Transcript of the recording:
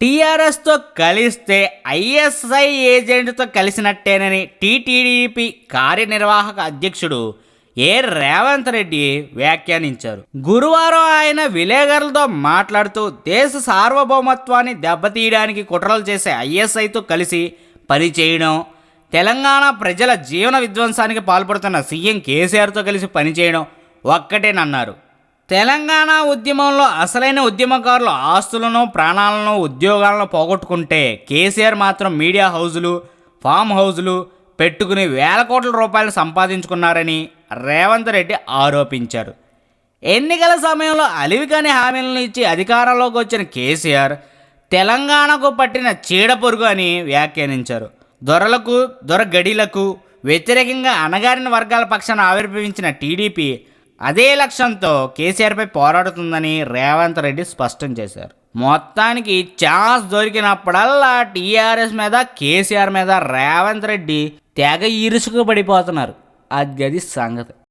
టీఆర్ఎస్తో కలిస్తే ISI ఏజెంట్తో కలిసినట్టేనని TTDP కార్యనిర్వాహక అధ్యక్షుడు ఏ రేవంత్ రెడ్డి వ్యాఖ్యానించారు. గురువారం ఆయన విలేకరులతో మాట్లాడుతూ దేశ సార్వభౌమత్వాన్ని దెబ్బతీయడానికి కుట్రలు చేసే ఐఎస్ఐతో కలిసి పనిచేయడం తెలంగాణ ప్రజల జీవన విధ్వంసానికి పాల్పడుతున్న సీఎం కేసీఆర్తో కలిసి పనిచేయడం ఒక్కటేనన్నారు. తెలంగాణ ఉద్యమంలో అసలైన ఉద్యమకారులు ఆస్తులను ప్రాణాలను ఉద్యోగాలను పోగొట్టుకుంటే కేసీఆర్ మాత్రం మీడియా హౌజులు ఫామ్ హౌజులు పెట్టుకుని వేల కోట్ల రూపాయలు సంపాదించుకున్నారని రేవంత్ రెడ్డి ఆరోపించారు. ఎన్నికల సమయంలో అలివికాని హామీలను ఇచ్చి అధికారంలోకి వచ్చిన కేసీఆర్ తెలంగాణకు పట్టిన చీడపురుగు అని వ్యాఖ్యానించారు. దొరలకు దొరగడిలకు వ్యతిరేకంగా అణగారిన వర్గాల పక్షాన ఆవిర్భవించిన టీడీపీ అదే లక్ష్యంతో కేసీఆర్పై పోరాడుతుందని రేవంత్ రెడ్డి స్పష్టం చేశారు. మొత్తానికి ఛాన్స్ దొరికినప్పుడల్లా టీఆర్ఎస్ మీద కేసీఆర్ మీద రేవంత్ రెడ్డి తెగ ఇరుసుకు పడిపోతున్నారు. అది అది సంగతి.